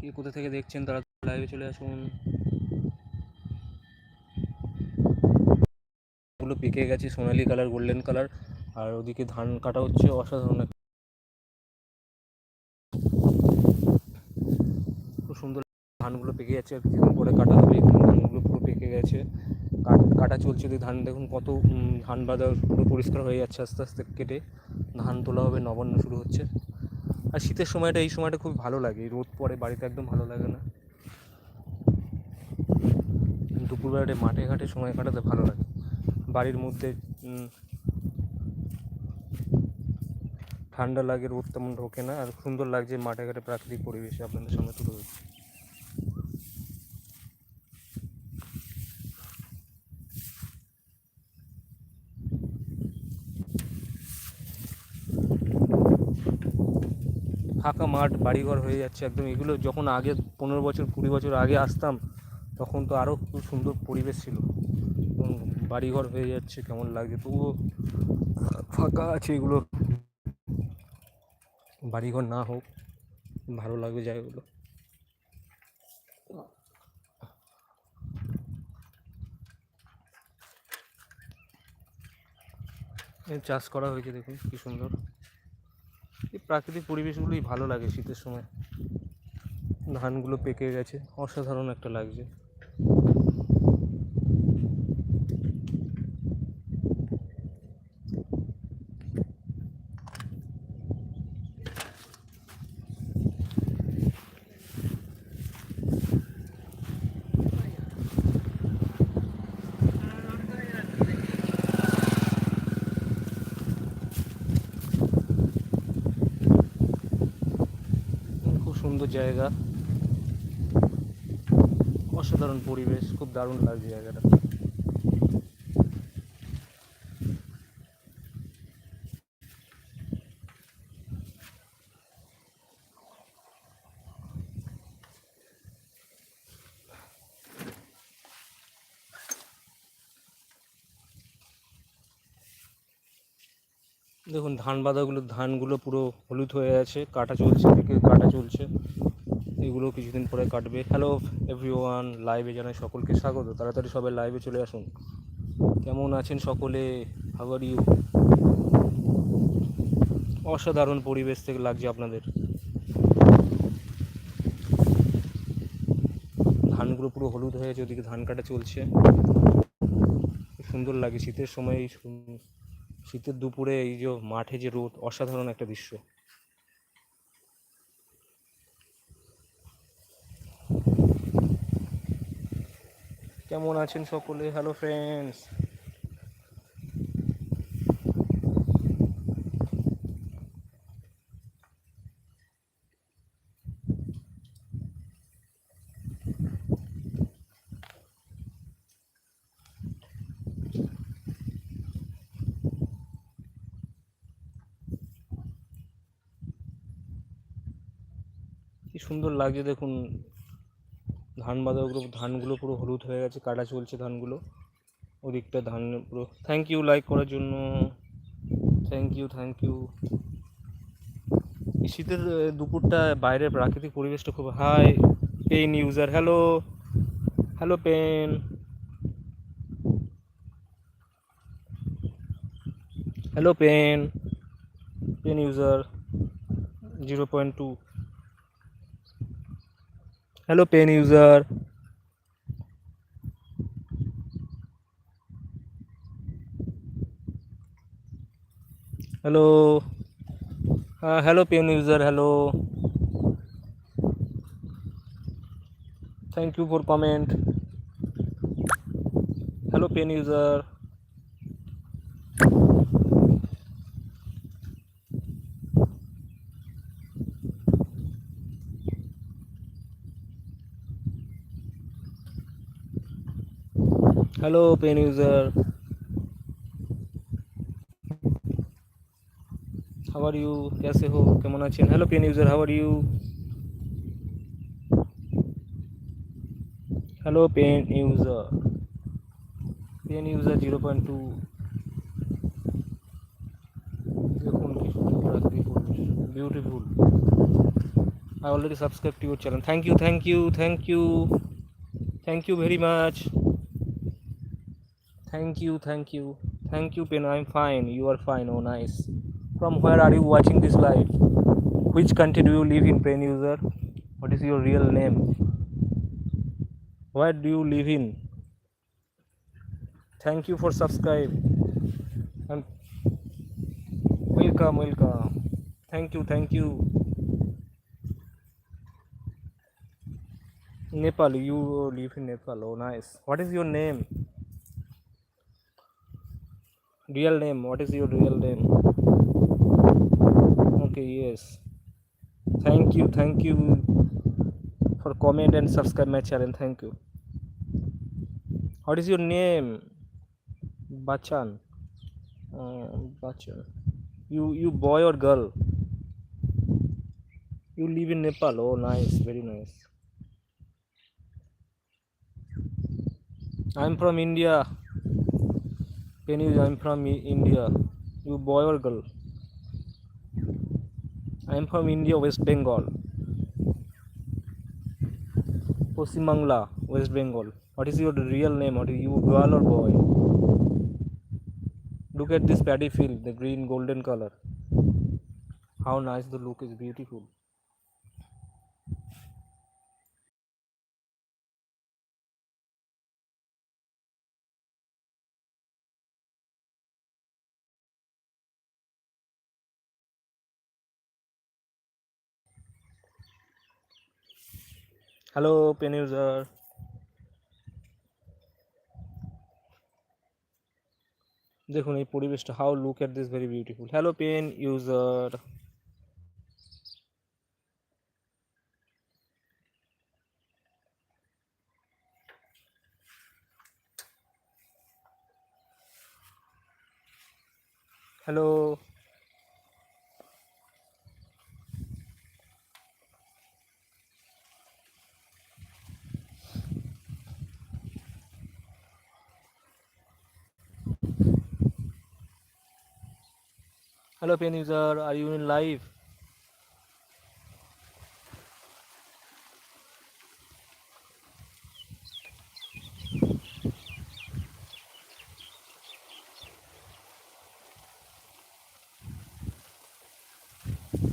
কে কোথা থেকে দেখছেন? তারা লাইভে চলে আসুন। গুলো পেকে গেছে, সোনালি কালার গোল্ডেন কালার আর ওদিকে ধান কাটা হচ্ছে, অসাধারণ খুব সুন্দর ধানগুলো পেকে যাচ্ছে আর কিছুদিন পরে কাটা হবে ধানগুলো পুরো পেকে গেছে। কাট- চলছে ধান, দেখুন কত ধান বাঁধা পুরো পরিষ্কার হয়ে যাচ্ছে আস্তে আস্তে কেটে। ধান তোলা হবে, নবান্ন শুরু হচ্ছে। আর শীতের সময়টা, এই সময়টা খুব ভালো লাগে। রোদ পরে বাড়িতে একদম ভালো লাগে না। দুপুরবেলাটা মাঠে ঘাটে সময় কাটাতে ভালো লাগে। বাড়ির মধ্যে ঠান্ডা লাগে, রোদ তেমন ঢোকে না। আর সুন্দর লাগছে মাঠে ঘাটে প্রাকৃতিক পরিবেশে আপনাদের সামনে তুলে ধরছি ফাঁকা মাঠ, বাড়িঘর হয়ে যাচ্ছে একদম। এগুলো যখন আগে পনেরো বছর, কুড়ি বছর আগে আসতাম, তখন তো আরও খুব সুন্দর পরিবেশ ছিল। বাড়িঘর হয়ে যাচ্ছে, কেমন লাগছে তবুও ফাঁকা আছে এগুলো। বাড়িঘর না হোক, ভালো লাগবে জায়গাগুলো। চাষ করা হয়েছে দেখুন, কি সুন্দর। এই প্রাকৃতিক পরিবেশগুলোই ভালো লাগে শীতের সময়। ধানগুলো পেকে গেছে অসাধারণ একটা লাগছে খুব সুন্দর জায়গা। অসাধারণ পরিবেশ খুব দারুণ লাগছে জায়গাটা। দেখুন, ধান বাঁধাগুলো ধানগুলো পুরো হলুদ হয়ে আছে কাটা চলছে দিকে কাটা চলছে। এগুলো কিছুদিন পরে কাটবে। হ্যালো এভরিওয়ান লাইভে জানাই সকলকে স্বাগত। তাড়াতাড়ি সবাই লাইভে চলে আসুন। কেমন আছেন সকলে? হাওয়ার ইউ অসাধারণ পরিবেশ থেকে লাগছে আপনাদের। ধানগুলো পুরো হলুদ হয়ে আছে ওদিকে ধান কাটা চলছে। সুন্দর লাগে শীতের সময়। শীতের দুপুরে এই যে মাঠে যে রোদ, অসাধারণ একটা দৃশ্য। কেমন আছেন সকলে? হ্যালো ফ্রেন্ডস সুন্দর লাগছে দেখুন। ধান বাঁধাগুলো ধানগুলো পুরো হলুদ হয়ে গেছে, কাটা চলছে ধানগুলো। ওদিকটা ধান পুরো থ্যাংক ইউ লাইক করার জন্য। থ্যাংক ইউ থ্যাংক ইউ শীতের দুপুরটা বাইরের প্রাকৃতিক পরিবেশটা খুব hi pen user hello hello pen hello pen pen user zero point two hello pain user. Hello. Uh, hello pen user. Hello. Thank you for comment. Hello pain user. Hello pen user how are you कैसे हो কেমন আছেন hello pen user how are you hello pen user pen user zero point two দেখুন কি সুন্দর প্রাকৃতিক পরিবেশ beautiful I already subscribed to your channel. Thank you, thank you, thank you, thank you very much. Thank you, thank you, thank you, Pen. I'm fine. You are fine. Oh, nice. From where are you watching this live? Which country do you live in, Pen user? What is your real name? Where do you live in? Thank you for subscribe. And welcome, welcome. Thank you, thank you. Nepal, you live in Nepal. Oh, nice. What is your name? Real name. What is your real name? Okay, yes. Thank you, thank you for comment and subscribe my channel. Thank you. What is your name? Bachan. Uh, Bachan. You you boy or girl? You live in Nepal. Oh, nice. Very nice. I'm from India. Can you? I'm from India. You boy or girl? I'm from India, West Bengal. Posimangla, West Bengal. What is your real name? What are you, girl or boy? Look at this paddy field, the green golden color. How nice the look is beautiful. Hello pen user দেখুন এই পরিবেশটা how look at this very beautiful hello pen user hello Hello, pen user. Are you in live?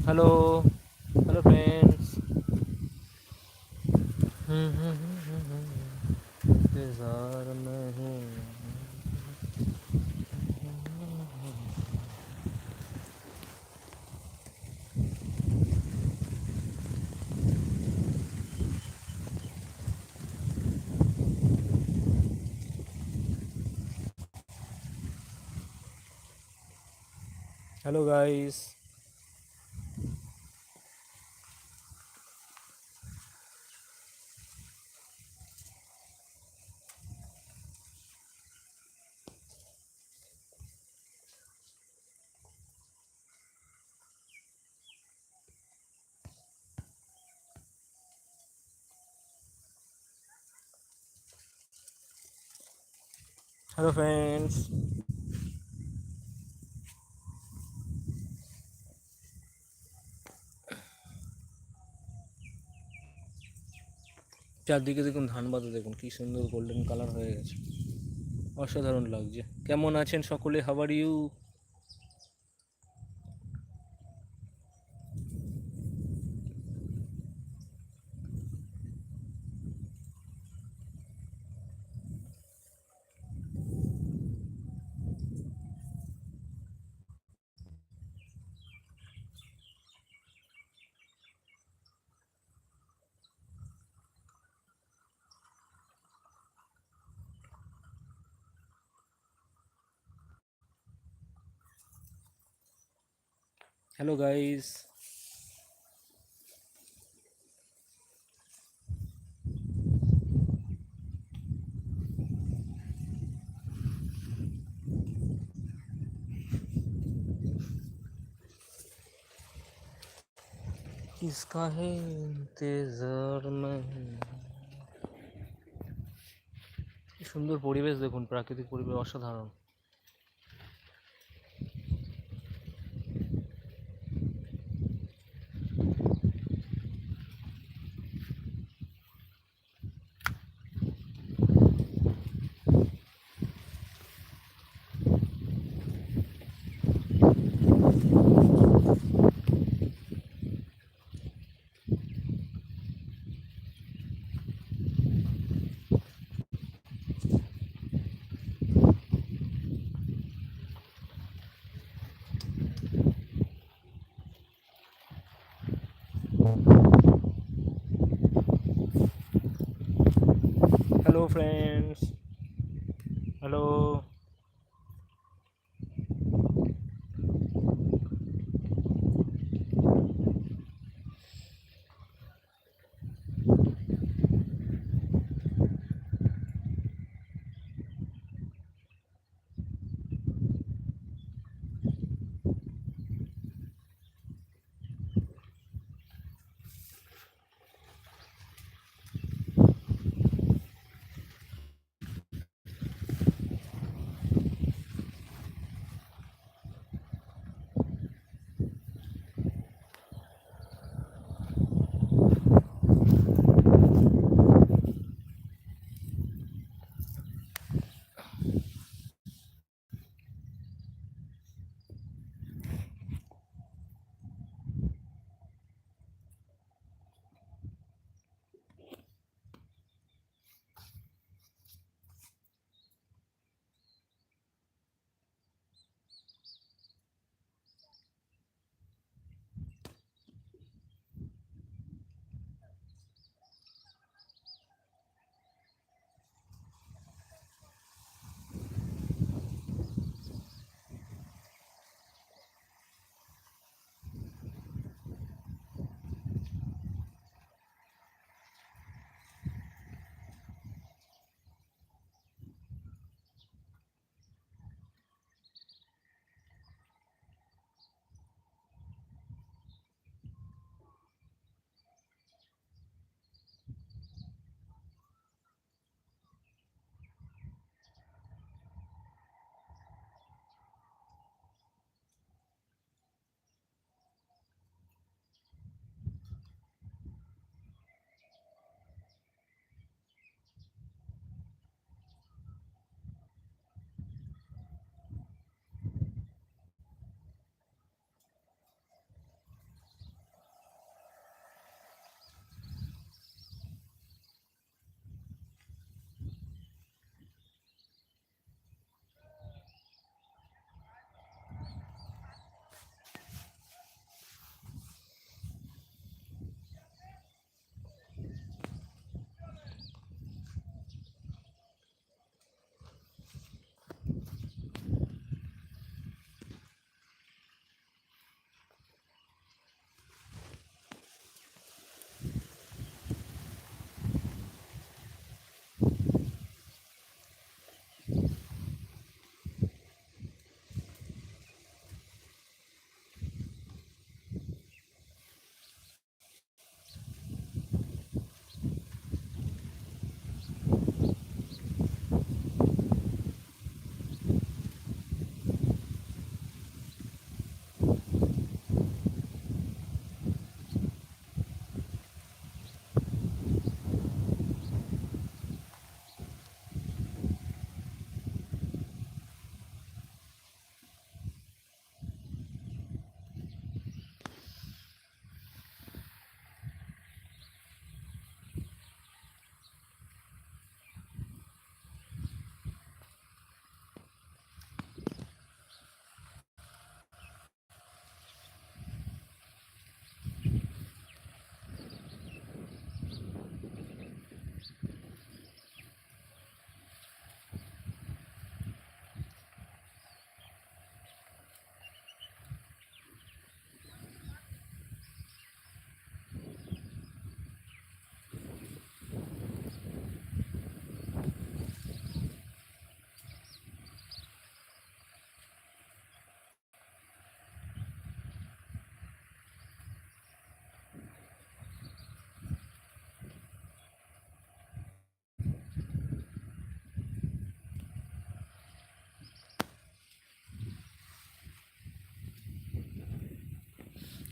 Hello, Hello guys. hello friends চারদিকে দেখুন ধান বাতা দেখুন কি সুন্দর গোল্ডেন কালার হয়ে গেছে। অসাধারণ লাগছে। কেমন আছেন সকলে? হাবার ইউ হ্যালো গাইস किसका है इंतजार में কি সুন্দর পরিবেশ দেখুন প্রাকৃতিক পরিবেশ অসাধারণ ফ্রেন্ডস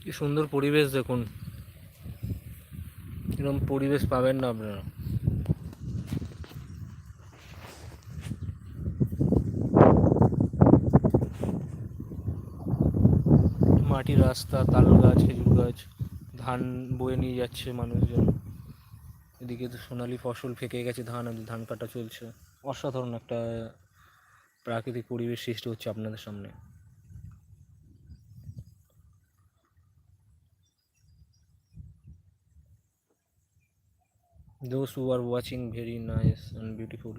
কি সুন্দর পরিবেশ দেখুন। এরকম পরিবেশ পাবেন না আপনারা। মাটির রাস্তা, তাল গাছ, খেজুর গাছ, ধান বয়ে নিয়ে যাচ্ছে মানুষজন। এদিকে তো সোনালি ফসল ফেঁকে গেছে, ধান ধান কাটা চলছে। অসাধারণ একটা প্রাকৃতিক পরিবেশ সৃষ্টি হচ্ছে আপনাদের সামনে। Those who are watching very nice and beautiful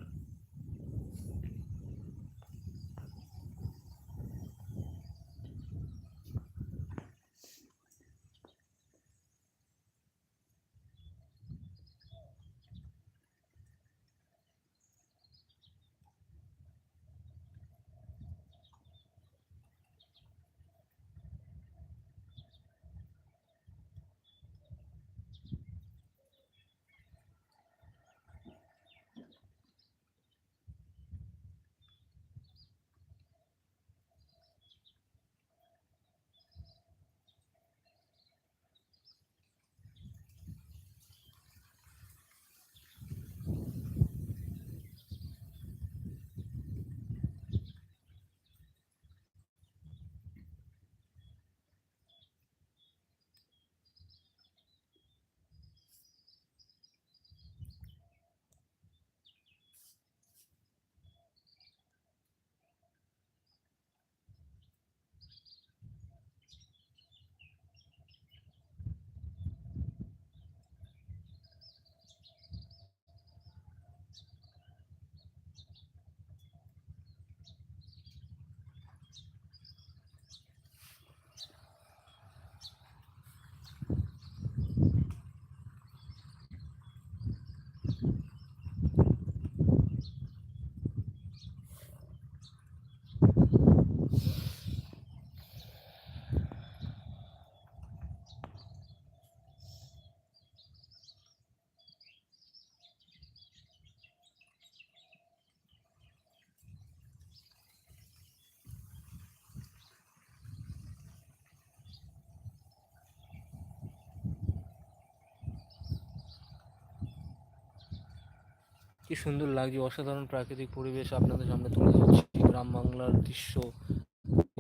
কি সুন্দর লাগছে অসাধারণ প্রাকৃতিক পরিবেশ আপনাদের সামনে তুলে ধরছি। গ্রাম বাংলার দৃশ্য,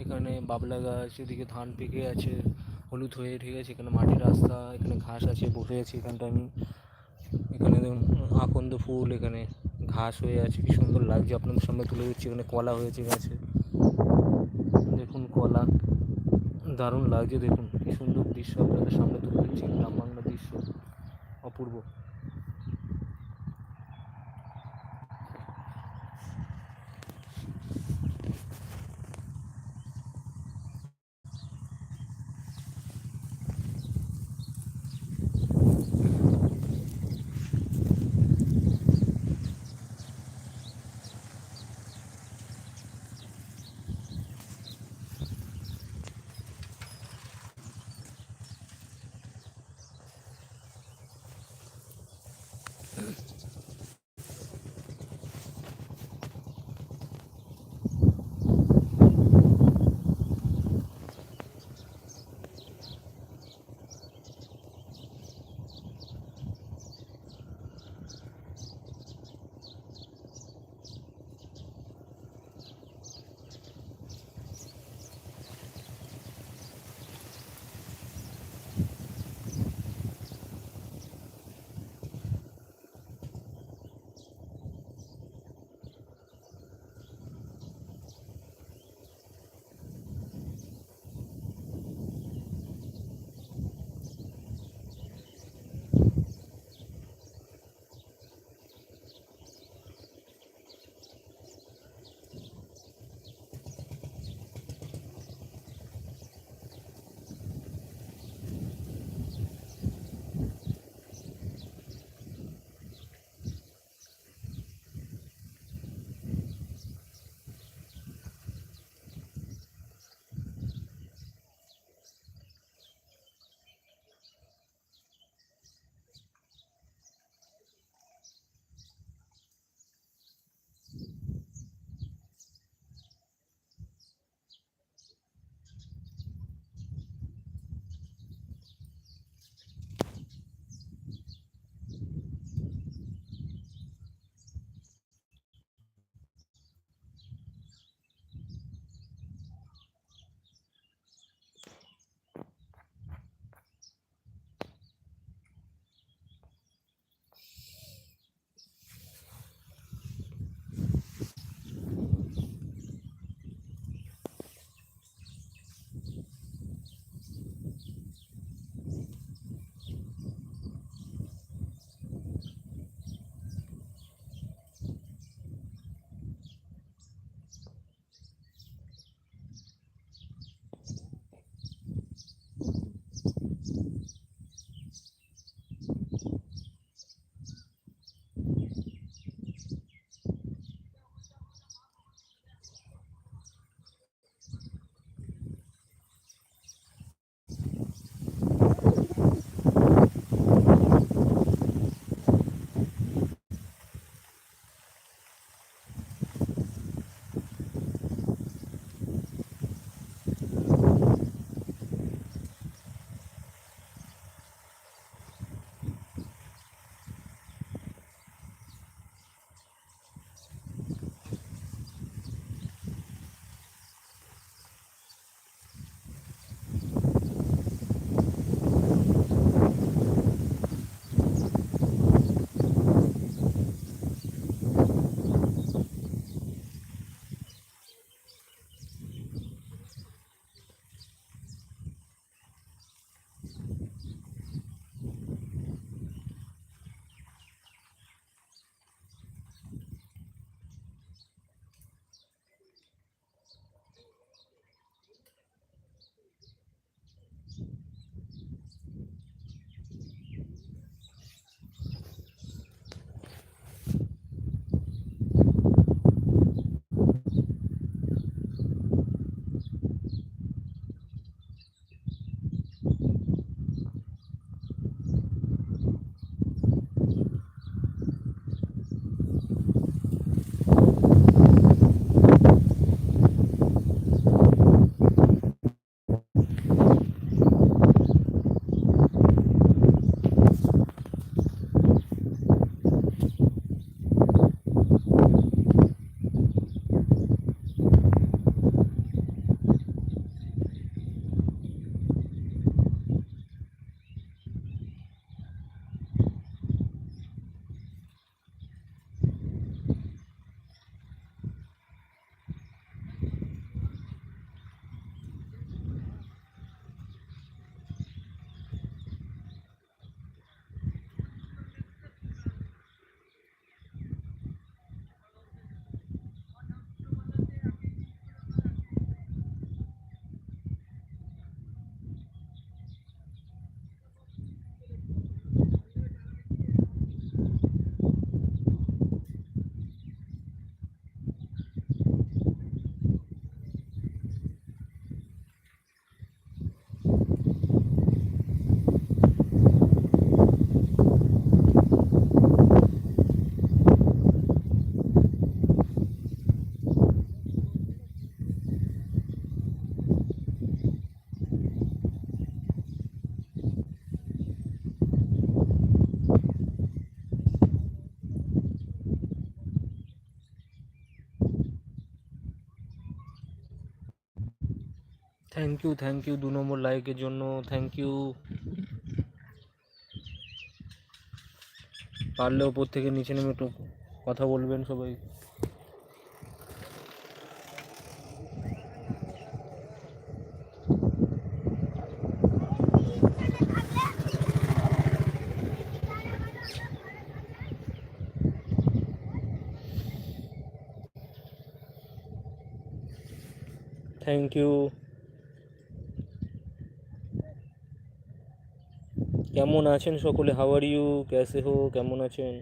এখানে বাবলা গাছ, এদিকে ধান পেকে আছে, হলুদ হয়ে ঠিক আছে, এখানে মাটির রাস্তা, এখানে ঘাস আছে, বসে আছি এখানটা আমি। এখানে দেখুন, আকন্দ ফুল, এখানে ঘাস হয়ে আছে, কি সুন্দর লাগছে আপনাদের সামনে তুলে দিচ্ছি এখানে কলা হয়েছে গাছে। দেখুন কলা, দারুণ লাগছে দেখুন, কি সুন্দর দৃশ্য আপনাদের সামনে তুলে দিচ্ছি গ্রাম বাংলার দৃশ্য অপূর্ব। ইউ থ্যাংক ইউ দু নম্বর লাইকের জন্য থ্যাংক ইউ পারলে ওপর থেকে নিচে নেমে একটু কথা বলবেন সবাই। থ্যাংক ইউ কেমন আছেন সকলে? হাওয়ার ইউ ক্যাসে হো কেমন আছেন?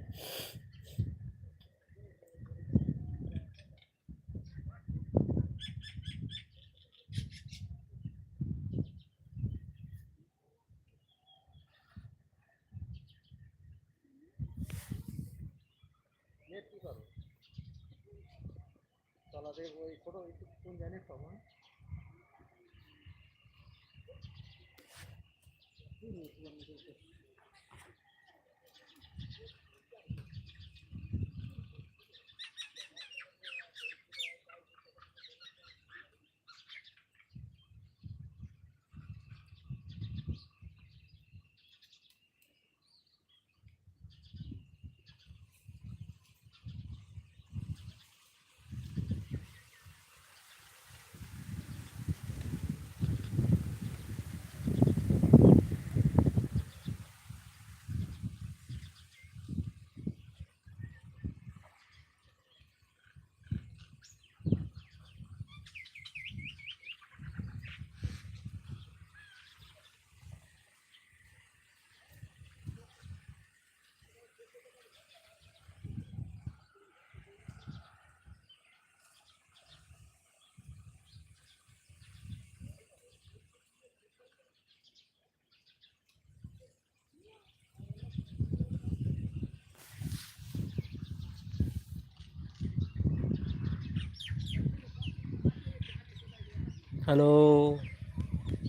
হ্যালো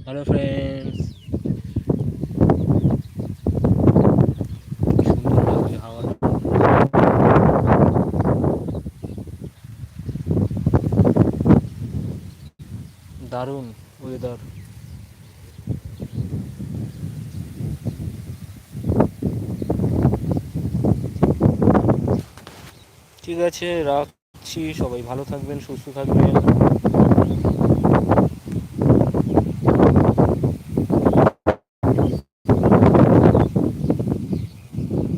হ্যালো ফ্রেন্ডস দারুণ ওয়েদার ঠিক আছে রাখছি। সবাই ভালো থাকবেন সুস্থ থাকবেন।